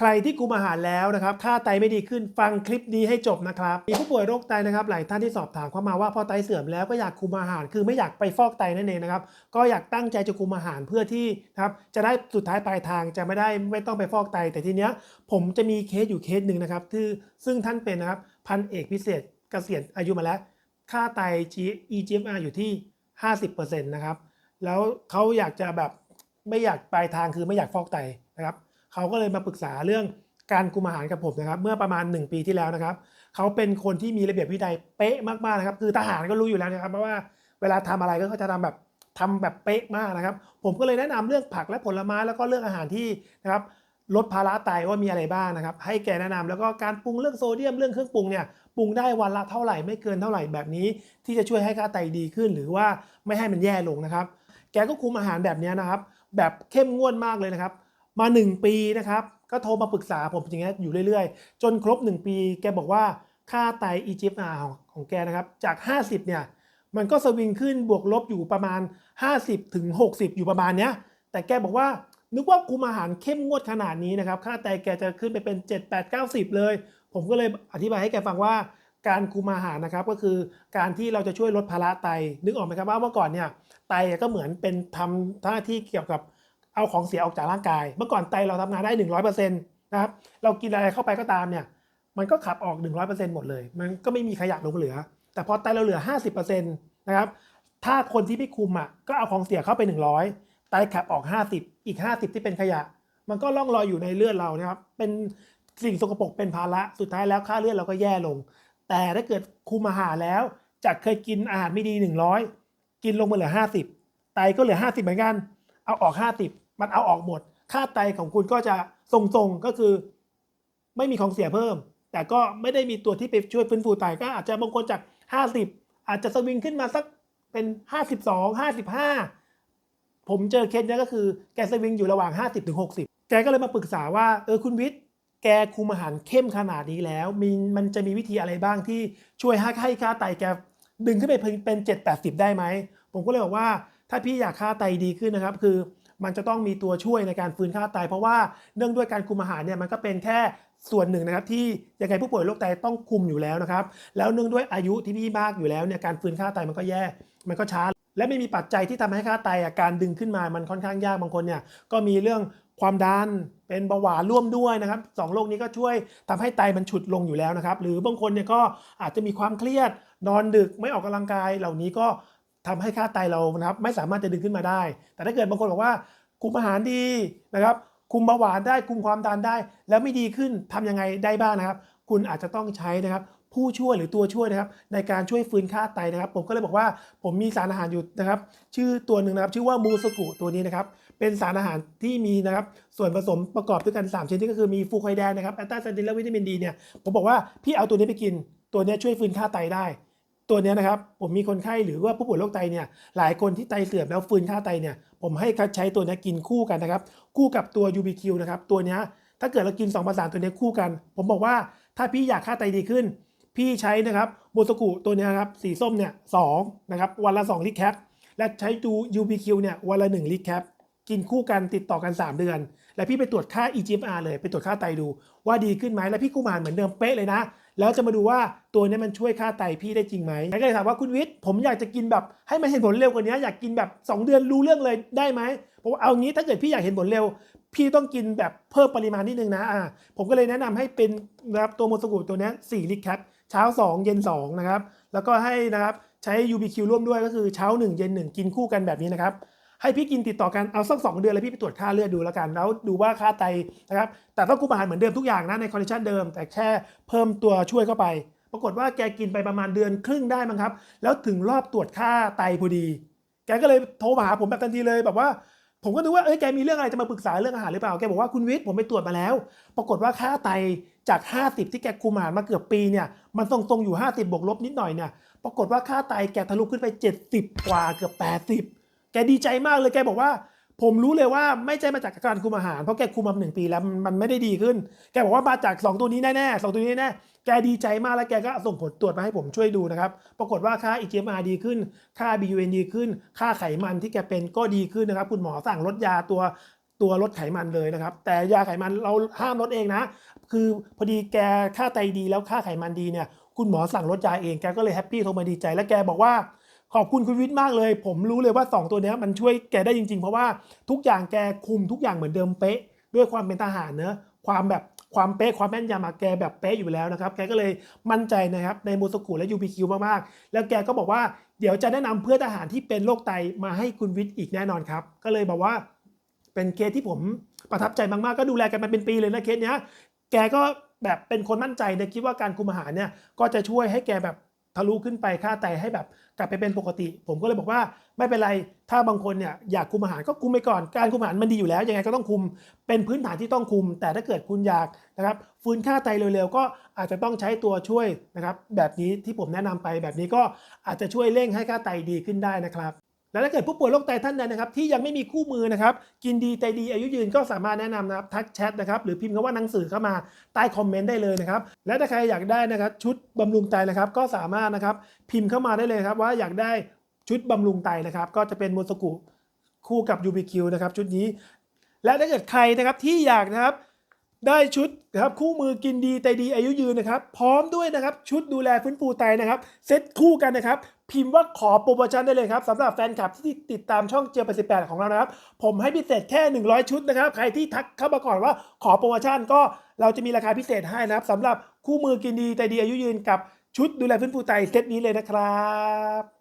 ใครที่คุมอาหารแล้วนะครับ ค่าไตไม่ดีขึ้นฟังคลิปนี้ให้จบนะครับ มีผู้ป่วยโรคไตนะครับหลายท่านที่สอบถามเข้ามาว่าพอไตเสื่อมแล้วก็อยากคุมอาหาร คือไม่อยากไปฟอกไตนั่นเองนะครับ ก็อยากตั้งใจจะคุมอาหารเพื่อที่นะครับจะได้สุดท้ายปลายทางจะไม่ได้ไม่ต้องไปฟอกไต แต่ทีเนี้ยผมจะมีเคสอยู่เคสหนึ่งนะครับที่ซึ่งท่านเป็นนะครับพันเอกพิเศษเกษียณอายุมาแล้ว ค่าไต EGFR อยู่ที่ 50%นะครับแล้วเขาอยากจะแบบไม่อยากปลายทางคือไม่อยากฟอกไตนะครับ เขาก็เลยมาปรึกษาเรื่องการคุมอาหารกับผมนะครับ เมื่อประมาณ 1 ปีที่แล้วนะครับ เขาเป็นคนที่มีระเบียบวินัยเป๊ะมากๆนะครับ คือทหารก็รู้อยู่แล้วนะครับเพราะว่าเวลาทำอะไรก็เขาจะทำแบบทำแบบเป๊ะมากนะครับ ผมก็เลยแนะนำเรื่องผักและผลไม้แล้วก็เรื่องอาหารที่นะครับลดภาระไตว่ามีอะไรบ้างนะครับ ให้แกแนะนำแล้วก็การปรุงเรื่องโซเดียมเรื่องเครื่องปรุงเนี่ยปรุงได้วันละเท่าไหร่ไม่เกินเท่าไหร่แบบนี้ ที่จะช่วยให้ค่าไตดีขึ้น หรือว่าไม่ให้มันแย่ลงนะครับ แกก็คุมอาหารแบบนี้นะครับ แบบเข้มงวดมากเลยนะครับ มา 1 ปีนะครับ ก็โทรมาปรึกษาผมอย่างเงี้ยอยู่เรื่อยๆ จนครบ 1 ปี แกบอกว่าค่าไต EGFR ของของแกนะครับ จาก 50 เนี่ย มันก็สวิงขึ้นบวกลบอยู่ประมาณ 50ถึง60 อยู่ประมาณเนี้ย แต่แกบอกว่านึกว่าคุมอาหารเข้มงวดขนาดนี้นะครับ ค่าไตแกจะขึ้นไปเป็น 7 8 90 เลย ผมก็เลยอธิบายให้แกฟังว่าการคุมอาหารนะครับก็คือการที่เราจะช่วยลดภาระไต นึกออกไหมครับว่าเมื่อก่อนเนี่ยไตก็เหมือนเป็นทำหน้าที่เกี่ยวกับ เอาของเสียออกจากร่างกาย เมื่อก่อนไตเราทำงานได้ 100%นะครับ เรากินอะไรเข้าไปก็ตามเนี่ย มันก็ขับออก 100%หมดเลย มันก็ไม่มีขยะหลงเหลือ แต่พอไตเราเหลือ 50%นะครับ ถ้าคนที่ไม่คุมอะ ก็เอาของเสียเข้าไป 100 ไตขับออก 50 อีก 50 ที่เป็นขยะ มันก็ล่องลอยอยู่ในเลือดเรานะครับ เป็นสิ่งสกปรกเป็นภาระ สุดท้ายแล้วค่าเลือดเราก็แย่ลง แต่ถ้าเกิดคุมอาหารแล้ว จากเคยกินอาหารไม่ดี 100 กินลงมาเหลือ 50 ไตก็เหลือ 50 เหมือนกัน เอาออก 50 มันเอาออกหมด ค่าไตของคุณก็จะทรงๆก็คือ ไม่มีของเสียเพิ่ม แต่ก็ไม่ได้มีตัวที่ไปช่วยฟื้นฟูไตก็อาจจะบางคนจาก 50 อาจจะสวิงขึ้นมาสักเป็น 52 55 ผมเจอเคสนี้ก็คือแกสวิงอยู่ระหว่าง 50ถึง60 แกก็เลยมาปรึกษาว่าเออคุณวิทย์แกคุมอาหารเข้มขนาดนี้แล้วมีมันจะมีวิธีอะไรบ้างที่ช่วยให้ให้ค่าไตแกดึงขึ้นไปเป็น 7 80 ได้ไหม ผมก็เลยบอกว่าถ้าพี่อยากค่าไตดีขึ้นนะครับ คือ มันจะต้องมีตัวช่วยในการฟื้นค่าไตเพราะว่าเนื่องด้วยการคุมอาหารเนี่ยมันก็เป็นแค่ส่วนหนึ่งนะครับที่ยังไงผู้ป่วยโรคไตต้องคุมอยู่แล้วนะครับ แล้วเนื่องด้วยอายุที่พี่มากอยู่แล้วเนี่ยการฟื้นค่าไตมันก็แย่ มันก็ช้า และไม่มีปัจจัยที่ทำให้ค่าไตอะการดึงขึ้นมามันค่อนข้างยากบางคนเนี่ยก็มีเรื่องความดันเป็นเบาหวานร่วมด้วยนะครับสองโรคนี้ก็ช่วยทำให้ไตมันฉุดลงอยู่แล้วนะครับ หรือบางคนเนี่ยก็อาจจะมีความเครียดนอนดึกไม่ออกกำลังกายเหล่านี้ก็ ทำให้ค่าไตเรานะครับไม่สามารถจะดึงขึ้นมาได้ แต่ถ้าเกิดบางคนบอกว่าคุมอาหารดีนะครับ คุมเบาหวานได้คุมความดันได้ แล้วไม่ดีขึ้นทำยังไงได้บ้างนะครับ คุณอาจจะต้องใช้นะครับผู้ช่วยหรือตัวช่วยนะครับในการช่วยฟื้นค่าไตนะครับ ผมก็เลยบอกว่าผมมีสารอาหารอยู่นะครับ ชื่อตัวหนึ่งนะครับ ชื่อว่ามูสกุตัวนี้นะครับ เป็นสารอาหารที่มีนะครับส่วนผสมประกอบด้วยกัน 3ชนิดก็คือมีฟูคอยแดนนะครับแอตตาไซตินและวิตามินดีเนี่ยผมบอกว่าพี่เอาตัวนี้ไปกินตัวนี้ช่วยฟื้นค่าไตได้ ตัวนี้นะครับผมมีคนไข้หรือว่าผู้ป่วยโรคไตเนี่ยหลายคนที่ไตเสื่อมแล้วฟื้นค่าไตเนี่ยผมให้เขาใช้ตัวนี้กินคู่กันนะครับ คู่กับตัว UBQ นะครับตัวนี้ถ้าเกิดเรากิน2ประสานตัวนี้คู่กัน ผมบอกว่าถ้าพี่อยากค่าไตดีขึ้น พี่ใช้นะครับโมตกุตัวนี้ครับสีส้มเนี่ยสองนะครับวันละ 2 ลิตรแคปและใช้ดู UBQ เนี่ยวันละ 1 ลิตรแคป กินคู่กันติดต่อกัน 3 เดือน แล้วพี่ไปตรวจค่า EGFR เลยไปตรวจค่าไตดูว่าดีขึ้นไหมแล้วพี่กุมารเหมือนเดิมเป๊ะเลยนะ แล้วจะมาดูว่าตัวนี้มันช่วยค่าไตพี่ได้จริงไหมแล้วก็เลยถามว่าคุณวิทย์ผมอยากจะกินแบบให้มันเห็นผลเร็วกว่านี้อยากกินแบบ 2 เดือนรู้เรื่องเลยได้ไหมผมว่าเอางี้ถ้าเกิดพี่อยากเห็นผลเร็ว พี่ต้องกินแบบเพิ่มปริมาณนิดนึงนะอ่าผมก็เลยแนะนำให้เป็นนะครับตัวโมสกุตัวนี้ย4ลิตรแคปเช้า 2 เย็น2นะครับแล้วก็ให้นะครับใช้ UBQ ร่วมด้วยก็คือเช้า 1 เย็น 1 กินคู่กันแบบนี้นะครับ ให้พี่กินติดต่อกันเอาสักสองเดือนแล้วพี่ไปตรวจค่าเลือดดูแล้วกัน แล้วดูว่าค่าไตนะครับแต่ต้องคุมอาหารเหมือนเดิมทุกอย่างนะในคอนดิชันเดิม แต่แค่เพิ่มตัวช่วยเข้าไป ปรากฏว่าแกกินไปประมาณเดือนครึ่งได้มั้งครับ แล้วถึงรอบตรวจค่าไตพอดี แกก็เลยโทรมาหาผมแบบทันทีเลยแบบว่าผมก็นึกว่าเอ้ยแกมีเรื่องอะไรจะมาปรึกษาเรื่องอาหารหรือเปล่า แกบอกว่าคุณวิทย์ผมไปตรวจมาแล้ว ปรากฏว่าค่าไตจาก 50 ที่แกคุมอาหารมาเกือบปีเนี่ย มันทรงๆอยู่ 50บวกลบนิดหน่อยเนี่ย ปรากฏว่าค่าไตแกทะลุขึ้นไป 70 กว่าเกือบ 80 กดีใจมากเลยแกบอกว่า ผมรู้เลยว่าไม่ใช่มาจากการคุมอาหารเพราะแกคุมมาหนึ่งปีแล้วมันไม่ได้ดีขึ้น แกบอกว่ามาจาก 2 ตัวนี้แน่ๆสองตัวนี้แน่แกดีใจมากแล้วแกก็ส่งผลตรวจมาให้ผมช่วยดูนะครับ ปรากฏว่าค่า EGFR ดีขึ้น ค่า BUN ดีขึ้น ค่าไขมันที่แกเป็นก็ดีขึ้นนะครับ คุณหมอสั่งลดยาตัวตัวลดไขมันเลยนะครับ แต่ยาไขมันเราห้ามลดเองนะ คือพอดีแกค่าไตดีแล้วค่าไขมันดีเนี่ย คุณหมอสั่งลดยาเองแกก็เลยแฮปปี้โทรมาดีใจ แล้วแกบอกว่า ขอบคุณคุณวิทย์มากเลย ผมรู้เลยว่า 2 ตัวนี้มันช่วยแกได้จริง ๆ เพราะว่าทุกอย่างแกคุมทุกอย่างเหมือนเดิมเป๊ะ ด้วยความเป็นทหารเนอะความแบบความเป๊ะความแม่นยำอะแกแบบเป๊ะอยู่แล้วนะครับ แกก็เลยมั่นใจนะครับในโมสกุและ UBQ มากๆ แล้วแกก็บอกว่าเดี๋ยวจะแนะนำเพื่อนทหารที่เป็นโรคไตมาให้คุณวิทย์อีกแน่นอนครับ ก็เลยบอกว่าเป็นเคสที่ผมประทับใจมากๆ ก็ดูแลกันมาเป็นปีเลยนะเคสเนี้ย แกก็แบบเป็นคนมั่นใจนะคิดว่าการคุมอาหารเนี่ยก็จะช่วยให้แกแบบ ทะลุขึ้นไปค่าไตให้แบบกลับไปเป็นปกติ ผมก็เลยบอกว่าไม่เป็นไรถ้าบางคนเนี่ยอยากคุมอาหารก็คุมไปก่อนการคุมอาหารมันดีอยู่แล้วยังไงก็ต้องคุมเป็นพื้นฐานที่ต้องคุม แต่ถ้าเกิดคุณอยากนะครับฟื้นค่าไตเร็วๆก็อาจจะต้องใช้ตัวช่วยนะครับแบบนี้ที่ผมแนะนำไปแบบนี้ก็อาจจะช่วยเร่งให้ค่าไตดีขึ้นได้นะครับ แล้วถ้าเกิดผู้ป่วยโรคไตท่านใดนะครับที่ยังไม่มีคู่มือนะครับกินดีไตดีอายุยืนก็สามารถแนะนำนะครับทักแชทนะครับหรือพิมพ์คำว่าหนังสือเข้ามาใต้คอมเมนต์ได้เลยนะครับและถ้าใครอยากได้นะครับชุดบำรุงไตนะครับก็สามารถนะครับพิมพ์เข้ามาได้เลยครับว่าอยากได้ชุดบำรุงไตนะครับก็จะเป็นโมสกุคู่กับ UBQ นะครับชุดนี้ และถ้าเกิดใครนะครับที่อยากนะครับได้ชุดนะครับคู่มือกินดีไตดีอายุยืนนะครับ พร้อมด้วยนะครับชุดดูแลฟื้นฟูไตนะครับเซตคู่กันนะครับ พิมพ์ว่าขอโปรโมชั่นได้เลยครับสำหรับแฟนคลับที่ติดตามช่องเจีย88ของเรานะครับ ผมให้พิเศษแค่ 100 ชุดนะครับ ใครที่ทักเข้ามาก่อนว่าขอโปรโมชั่นก็เราจะมีราคาพิเศษให้นะครับสำหรับคู่มือกินดีแตดีอายุยืนกับชุดดูแลฟื้นฟูไตเซตนี้เลยนะครับ